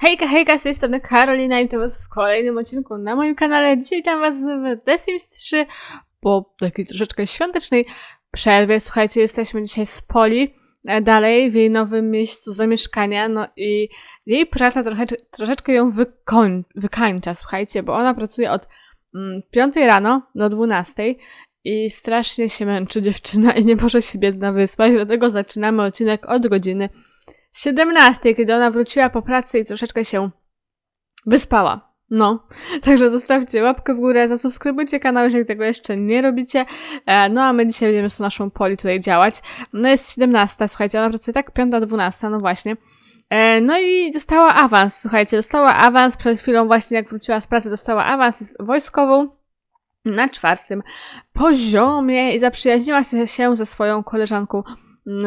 Hejka, hejka, z tej strony Karolina i to was w kolejnym odcinku na moim kanale. Dzisiaj witam was w The Sims 3 po takiej troszeczkę świątecznej przerwie. Słuchajcie, jesteśmy dzisiaj z Poli, e, dalej w jej nowym miejscu zamieszkania, no i jej praca trochę, troszeczkę ją wykoń, wykańcza, słuchajcie, bo ona pracuje od mm, 5 rano do 12 i strasznie się męczy dziewczyna i nie może się biedna wyspać, dlatego zaczynamy odcinek od godziny 17, kiedy ona wróciła po pracy i troszeczkę się wyspała. No, także zostawcie łapkę w górę, zasubskrybujcie kanał, jeżeli tego jeszcze nie robicie. E, no a my dzisiaj będziemy z naszą poli tutaj działać. No jest 17, słuchajcie, ona pracuje tak 5-12, no właśnie. E, no i dostała awans, słuchajcie, dostała awans, przed chwilą właśnie jak wróciła z pracy dostała awans wojskową na czwartym poziomie i zaprzyjaźniła się, ze swoją koleżanką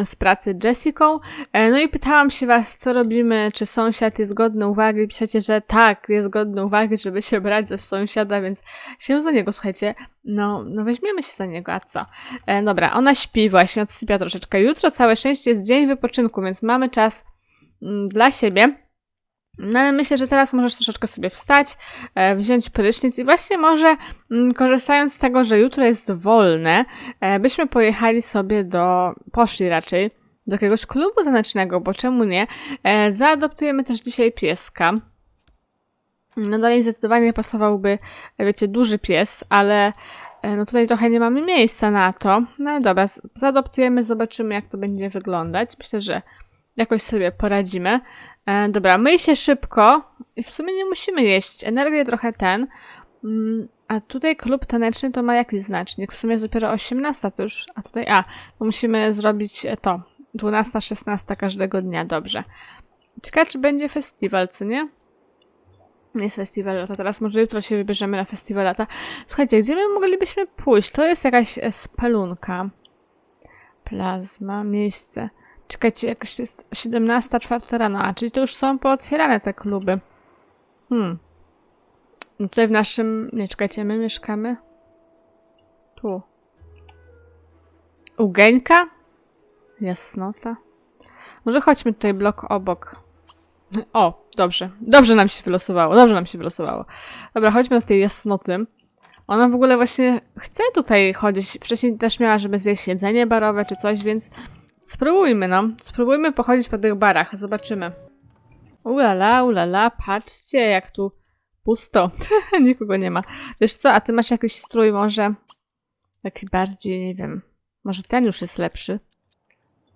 z pracy Jessiką. E, No i pytałam się was, co robimy, czy sąsiad jest godny uwagi. Piszecie, że tak, jest godny uwagi, żeby się brać za sąsiada, więc się za niego, słuchajcie, no, no weźmiemy się za niego, a co? E, dobra, ona śpi właśnie, odsypia troszeczkę. Jutro całe szczęście jest dzień wypoczynku, więc mamy czas mm, dla siebie. No ale myślę, że teraz możesz troszeczkę sobie wstać, e, wziąć prysznic i właśnie może mm, korzystając z tego, że jutro jest wolne, e, byśmy pojechali sobie do, poszli raczej do jakiegoś klubu tanecznego, bo czemu nie? E, zaadoptujemy też dzisiaj pieska. No dalej zdecydowanie pasowałby, wiecie, duży pies, ale no tutaj trochę nie mamy miejsca na to. No ale dobra, zaadoptujemy, zobaczymy jak to będzie wyglądać. Myślę, że jakoś sobie poradzimy. E, dobra, myj się szybko w sumie nie musimy jeść. Energię trochę ten. Mm, a tutaj klub taneczny to ma jakiś znacznik? W sumie jest dopiero 18 to już, a tutaj, a, bo musimy zrobić e, to. 12, 16 każdego dnia, dobrze. Ciekawe, czy będzie festiwal, co nie? Nie jest festiwal lata, teraz może jutro się wybierzemy na festiwal lata. Słuchajcie, gdzie my moglibyśmy pójść? To jest jakaś e, spelunka. Plazma, miejsce. Czekajcie, jakoś to jest 17, 4 rano, a czyli to już są pootwierane te kluby. Hmm. No Tutaj w naszym... Nie, czekajcie, my mieszkamy... Tu. U Geńka? Jasnota. Może chodźmy tutaj blok obok. O, dobrze. Dobrze nam się wylosowało. Dobrze nam się wylosowało. Dobra, chodźmy do tej jasnoty. Ona w ogóle właśnie chce tutaj chodzić. Wcześniej też miała, żeby zjeść jedzenie barowe czy coś, więc spróbujmy, no. Spróbujmy pochodzić po tych barach. Zobaczymy. Ulala, ulala, patrzcie jak tu pusto. Nikogo nie ma. Wiesz co, a ty masz jakiś strój może taki bardziej, nie wiem, może ten już jest lepszy.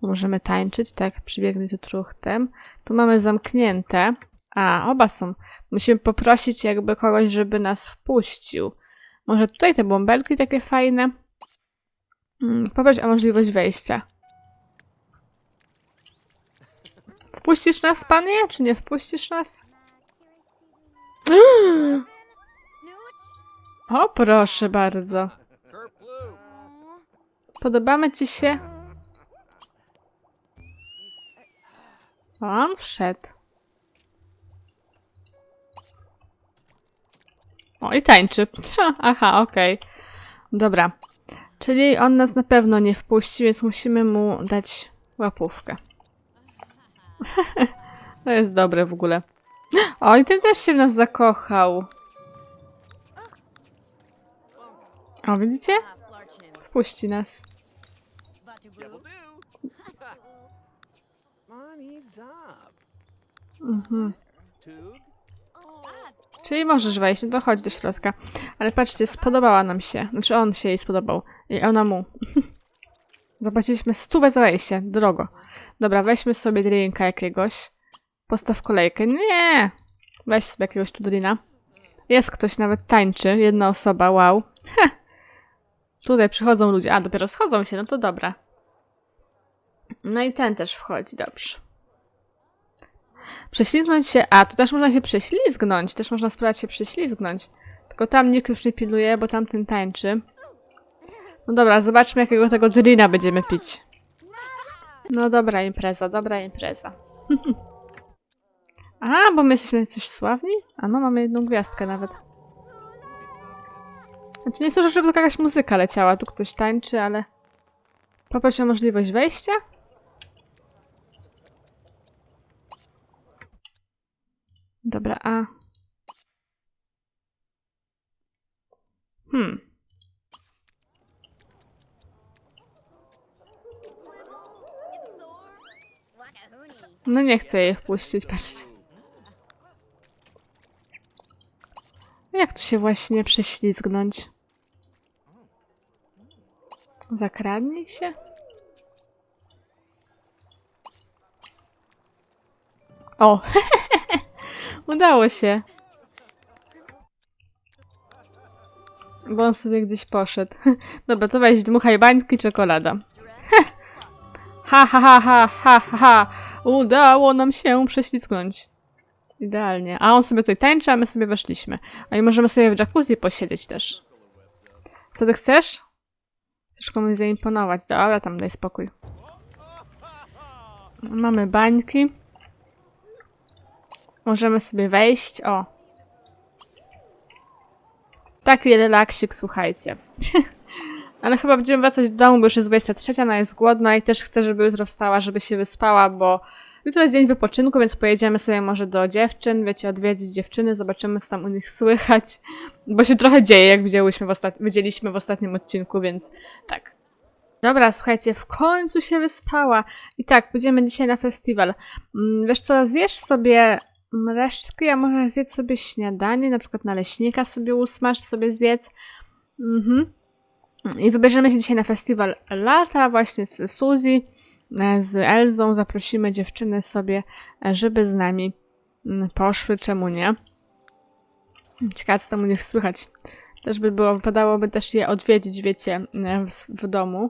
Możemy tańczyć, tak, przybiegnij tu truchtem. Tu mamy zamknięte. A, oba są. Musimy poprosić jakby kogoś, żeby nas wpuścił. Może tutaj te bąbelki takie fajne? Mm, Poproś o możliwość wejścia. Wpuścisz nas, panie? Czy nie wpuścisz nas? O, proszę bardzo. Podobamy ci się? On wszedł. O, i tańczy. Ha, Aha, okej. Dobra. Czyli on nas na pewno nie wpuści, więc musimy mu dać łapówkę. to jest dobre w ogóle. O, i ten też się w nas zakochał. O, widzicie? Wpuści nas. Mhm. Czyli możesz wejść, no to chodź do środka. Ale patrzcie, spodobała nam się. Znaczy on się jej spodobał. I ona mu. Zapłaciliśmy stówę za wejście. Drogo. Dobra, weźmy sobie drinka jakiegoś. Postaw kolejkę. Nie! Weź sobie jakiegoś tu drina. Jest ktoś, nawet tańczy. Jedna osoba, wow. Heh. Tutaj przychodzą ludzie. A, dopiero schodzą się, no to dobra. No i ten też wchodzi, dobrze. Prześlizgnąć się. A, to też można się prześlizgnąć. Też można spróbować się prześlizgnąć. Tylko tam nikt już nie pilnuje, bo tamten tańczy. No dobra, zobaczmy jakiego tego drina będziemy pić. No dobra impreza, dobra impreza. A, bo my jesteśmy coś sławni? A no, mamy jedną gwiazdkę nawet. Znaczy nie słyszę, żeby jakaś muzyka leciała. Tu ktoś tańczy, ale... Poproszę o możliwość wejścia? dobra, a... Hmm. No nie chcę jej wpuścić, patrzcie. Jak tu się właśnie prześlizgnąć? Zakradnij się? O! Udało się. Bo on sobie gdzieś poszedł. Dobra, to weź dmuchaj bańki, czekolada. Ha, ha, ha, ha, ha, ha. Udało nam się prześlizgnąć. Idealnie. A on sobie tutaj tańczy, a my sobie weszliśmy. A i możemy sobie w jacuzzi posiedzieć też. Co ty chcesz? Chcesz komuś zaimponować. Dobra, tam daj spokój. Mamy bańki. Możemy sobie wejść. O. Taki relaksik, słuchajcie. Ale chyba będziemy wracać do domu, bo już jest 23, ona jest głodna i też chcę, żeby jutro wstała, żeby się wyspała, bo jutro jest dzień wypoczynku, więc pojedziemy sobie może do dziewczyn, wiecie, odwiedzić dziewczyny, zobaczymy, co tam u nich słychać, bo się trochę dzieje, jak widziałyśmy w ostat- widzieliśmy w ostatnim odcinku, więc tak. Dobra, słuchajcie, w końcu się wyspała. I tak, pójdziemy dzisiaj na festiwal. Mm, Wiesz co, zjesz sobie resztki, a może zjedz sobie śniadanie, na przykład naleśnika sobie usmaż, sobie zjedz. Mhm. I wybierzemy się dzisiaj na festiwal lata właśnie z Suzy, e, z Elzą. Zaprosimy dziewczyny sobie, e, żeby z nami mm, poszły, czemu nie. Ciekawe, co tam u nich słychać. Też by było, wypadałoby też je odwiedzić, wiecie, e, w, w domu.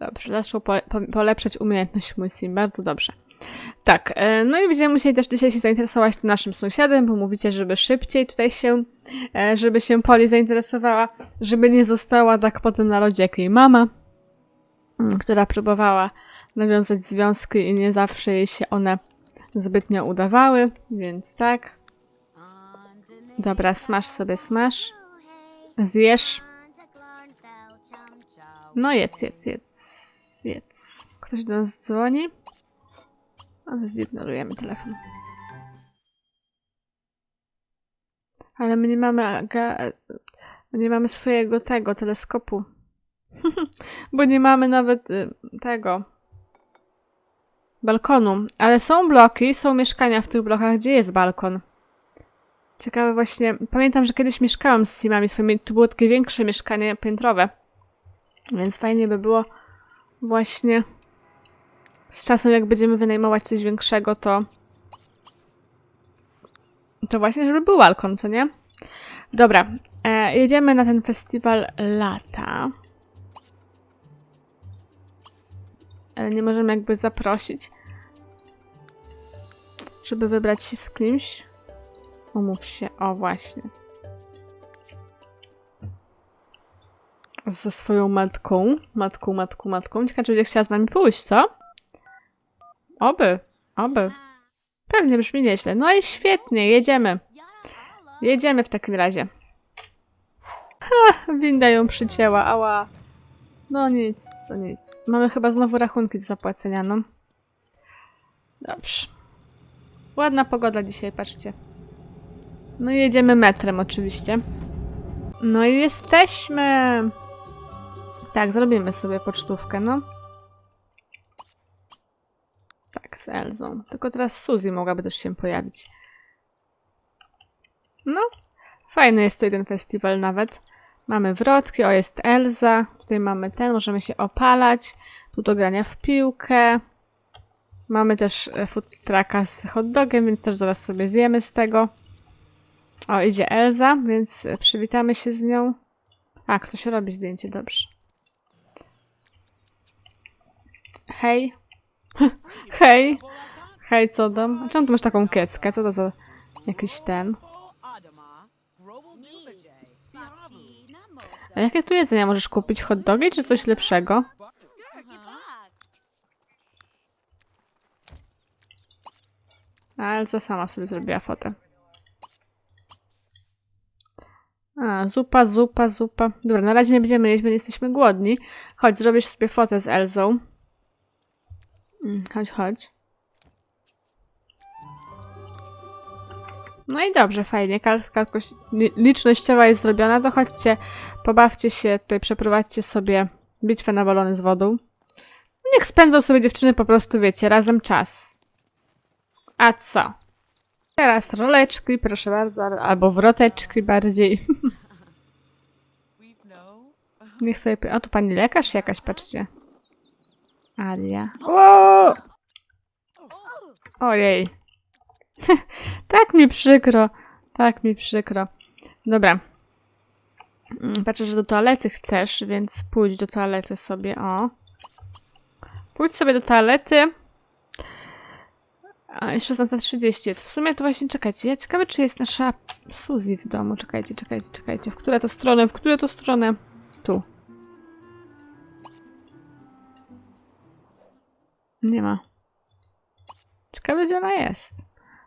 Dobrze, zaczął po, po, polepszać umiejętność mój sim, bardzo dobrze. Tak, e, no i będziemy musieli też dzisiaj się zainteresować naszym sąsiadem, bo mówicie, żeby szybciej tutaj się, e, żeby się Poli zainteresowała, żeby nie została tak potem na lodzie jak jej mama, mm, która próbowała nawiązać związki i nie zawsze jej się one zbytnio udawały, więc tak. Dobra, smaż sobie, smaż. Zjesz. No jedz, jedz, jedz, jedz. Ktoś do nas dzwoni. Ale zignorujemy telefon. Ale my nie mamy my nie mamy swojego tego teleskopu. Bo nie mamy nawet y, tego balkonu. Ale są bloki, są mieszkania w tych blokach, gdzie jest balkon. Ciekawe właśnie. Pamiętam, że kiedyś mieszkałam z Simami swoimi. Tu było takie większe mieszkanie piętrowe. Więc fajnie by było właśnie z czasem, jak będziemy wynajmować coś większego, to to właśnie, żeby był balkon, co nie? Dobra, e, jedziemy na ten festiwal lata. Ale nie możemy jakby zaprosić, żeby wybrać się z kimś. Umów się, o właśnie. Ze swoją matką. Matką, matką, matką. Ciekawe, czy będzie chciała z nami pójść, co? Oby, oby. Pewnie brzmi nieźle. No i świetnie, jedziemy. Jedziemy w takim razie. Ha, winda ją przycięła, ała. No nic, to nic. Mamy chyba znowu rachunki do zapłacenia, no. Dobrze. Ładna pogoda dzisiaj, patrzcie. No i jedziemy metrem oczywiście. No i jesteśmy. Tak, zrobimy sobie pocztówkę, no. Z Elzą. Tylko teraz Suzy mogłaby też się pojawić. No, fajny jest tutaj ten festiwal nawet. Mamy wrotki, o jest Elza. Tutaj mamy ten, możemy się opalać. Tu do grania w piłkę. Mamy też e, food trucka z hot dogiem, więc też zaraz sobie zjemy z tego. O, idzie Elza, więc e, przywitamy się z nią. A, ktoś robi zdjęcie, dobrze. Hej. Hej. Hej, co tam? A Czemu tu masz taką kieckę? Co to za jakiś ten? A jakie tu jedzenia możesz kupić? Hot dogi czy coś lepszego? A Elza sama sobie zrobiła fotę. A, zupa, zupa, zupa. Dobra, na razie nie będziemy jeść, bo nie jesteśmy głodni. Chodź, zrobisz sobie fotę z Elzą. Mm, Chodź, chodź. No i dobrze, fajnie. Kartka licznościowa jest zrobiona, to chodźcie, pobawcie się, tutaj przeprowadźcie sobie bitwę na balony z wodą. Niech spędzą sobie dziewczyny po prostu, wiecie, razem czas. A co? Teraz roleczki, proszę bardzo, albo wroteczki bardziej. No. Niech sobie... O, tu pani lekarz jakaś, patrzcie. Alia. Wow! Ojej. tak mi przykro. Tak mi przykro. Dobra. Mm, Patrzę, że do toalety chcesz, więc pójdź do toalety sobie, o. Pójdź sobie do toalety. A, jest 16.30 jest. W sumie to właśnie czekajcie. Ja ciekawe, czy jest nasza Suzy w domu. Czekajcie, czekajcie, czekajcie. W które to stronę? W które to stronę? Tu. Nie ma. Ciekawe, gdzie ona jest.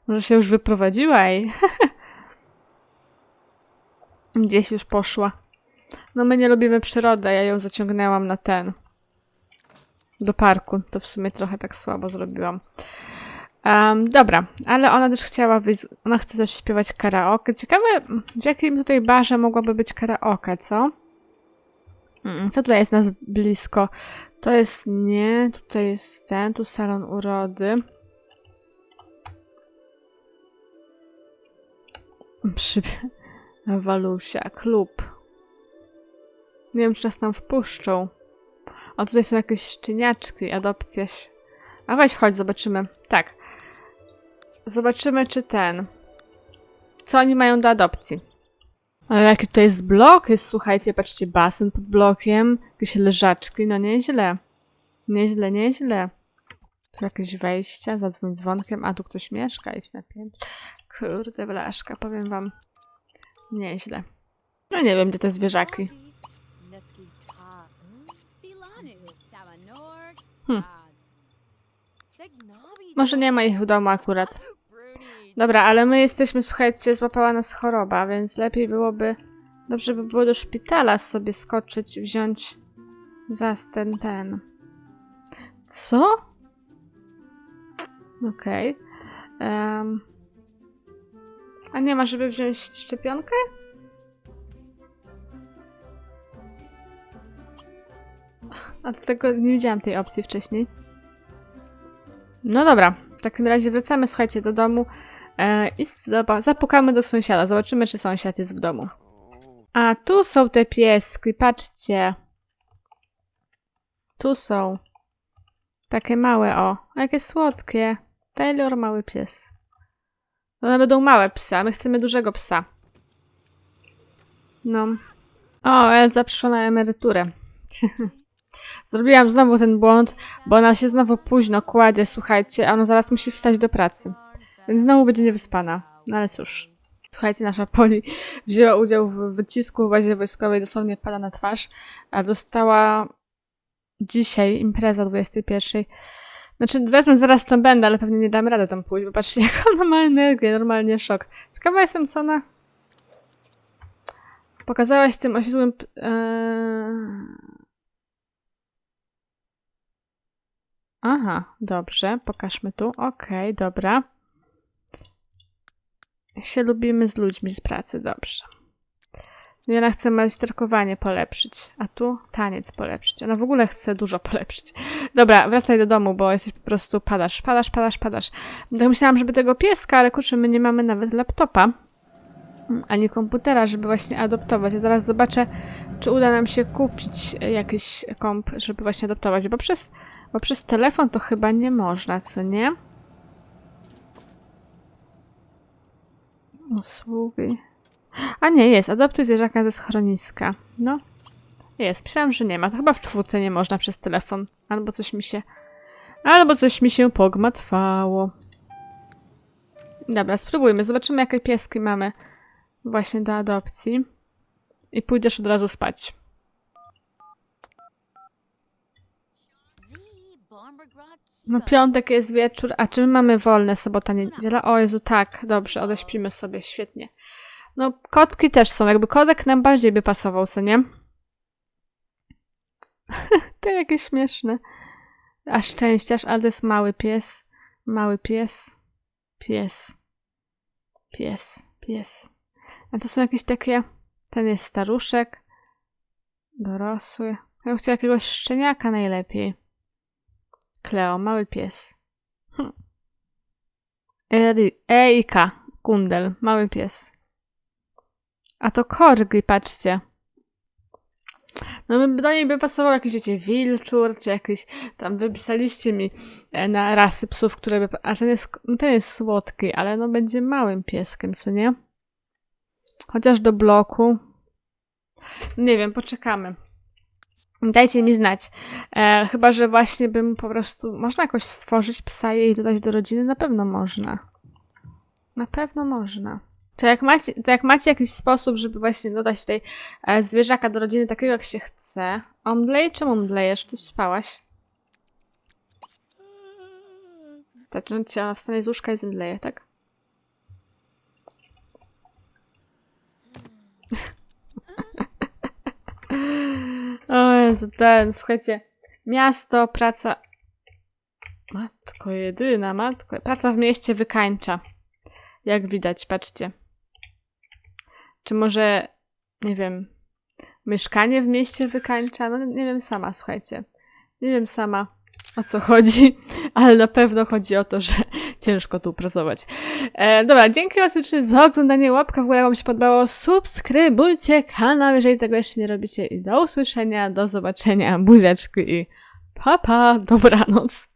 Może się już wyprowadziła i... Gdzieś już poszła. No my nie lubimy przyrody, ja ją zaciągnęłam na ten. Do parku. To w sumie trochę tak słabo zrobiłam. Em, dobra, ale ona też chciała wyjść, ona chce też śpiewać karaoke. Ciekawe, w jakim tutaj barze mogłaby być karaoke, co? Mm, Co tutaj jest nas blisko? To jest nie, tutaj jest ten, tu salon urody. Przy... Walusia, klub. Nie wiem, czy nas tam wpuszczą. A tutaj są jakieś szczeniaczki, adopcja. A weź, chodź, zobaczymy. Tak. Zobaczymy, czy ten. Co oni mają do adopcji. Ale jaki tutaj jest blok? Jest, słuchajcie, patrzcie, basen pod blokiem, jakieś leżaczki, no nieźle. Nieźle, nieźle. Tu jakieś wejścia, zadzwoń dzwonkiem, a tu ktoś mieszka, idź na piętro. Kurde, blaszka, powiem wam. Nieźle. No nie wiem, gdzie te zwierzaki. Hmm. Może nie ma ich w domu akurat. Dobra, ale my jesteśmy, słuchajcie, złapała nas choroba, więc lepiej byłoby, dobrze by było do szpitala sobie skoczyć, wziąć za ten, ten. Co? Okej. Em. a nie ma, żeby wziąć szczepionkę? A tego nie widziałam tej opcji wcześniej. No dobra, w takim razie wracamy, słuchajcie, do domu e, i zapukamy do sąsiada. Zobaczymy, czy sąsiad jest w domu. A tu są te pieski, patrzcie. Tu są. Takie małe, o. Jakie słodkie. Taylor, mały pies. One będą małe psy, a my chcemy dużego psa. No. O, Elza przyszła na emeryturę. Zrobiłam znowu ten błąd, bo ona się znowu późno kładzie, słuchajcie, a ona zaraz musi wstać do pracy. Więc znowu będzie niewyspana. No ale cóż. Słuchajcie, nasza Poli wzięła udział w wycisku w bazie wojskowej, dosłownie pada na twarz, a dostała dzisiaj impreza 21. Znaczy, wezmę zaraz tam będę, ale pewnie nie damy rady tam pójść, bo patrzcie, jak ona ma energię, normalnie szok. Ciekawa jestem, co ona... Pokazałaś tym oślizgłym... p- Eee... Aha, dobrze, pokażmy tu. Okej, dobra. Się lubimy z ludźmi z pracy, dobrze. I ona chce majsterkowanie polepszyć, a tu taniec polepszyć. Ona w ogóle chce dużo polepszyć. Dobra, wracaj do domu, bo jesteś po prostu padasz, padasz, padasz, padasz. Tak myślałam, żeby tego pieska, ale kurczę, my nie mamy nawet laptopa ani komputera, żeby właśnie adoptować. Ja zaraz zobaczę, czy uda nam się kupić jakiś komp, żeby właśnie adoptować, bo przez, bo przez telefon to chyba nie można, co nie? Usługi. A nie, jest. Adoptuj zwierzaka ze schroniska. No. Jest. Myślałam, że nie ma. To chyba w czwórce nie można przez telefon. Albo coś mi się... Albo coś mi się pogmatwało. Dobra, spróbujmy. Zobaczymy, jakie pieski mamy właśnie do adopcji. I pójdziesz od razu spać. No piątek jest wieczór, a czy my mamy wolne sobota, niedziela? O Jezu, tak, dobrze, odeśpimy sobie, świetnie. No, kotki też są, jakby kodek nam bardziej by pasował, co nie? to jakieś śmieszne. A szczęściarz, ale to jest mały pies. Mały pies. Pies. Pies, pies. A to są jakieś takie... Ten jest staruszek. Dorosły. Ja bym chciała jakiegoś szczeniaka najlepiej. Kleo, mały pies. Hm. Eri- Eika, kundel, mały pies. A to korgi, patrzcie. No do niej by pasował jakiś, wiecie, wilczur, czy jakiś, tam wypisaliście mi e, na rasy psów, które by, a ten jest, no ten jest słodki, ale no będzie małym pieskiem, co nie? Chociaż do bloku. Nie wiem, poczekamy. Dajcie mi znać. E, chyba, że właśnie bym po prostu. Można jakoś stworzyć psa i dodać do rodziny? Na pewno można. Na pewno można. To jak, macie, to jak macie jakiś sposób, żeby właśnie dodać tutaj e, zwierzaka do rodziny takiego, jak się chce. Omdlej czy mumdlejesz? Ty spałaś? Tak, że cię ona wstanie z łóżka i zemdleje, tak? O Jezu, ten, słuchajcie. Miasto, praca... Matko jedyna, matko. Praca w mieście wykańcza. Jak widać, patrzcie. Czy może, nie wiem, mieszkanie w mieście wykańcza? No nie wiem sama, słuchajcie. Nie wiem sama o co chodzi, ale na pewno chodzi o to, że ciężko tu pracować. E, dobra, dzięki serdecznie za oglądanie. Łapka w górę Wam się podobało. Subskrybujcie kanał, jeżeli tego jeszcze nie robicie. I do usłyszenia, do zobaczenia, buziaczki i papa, dobranoc.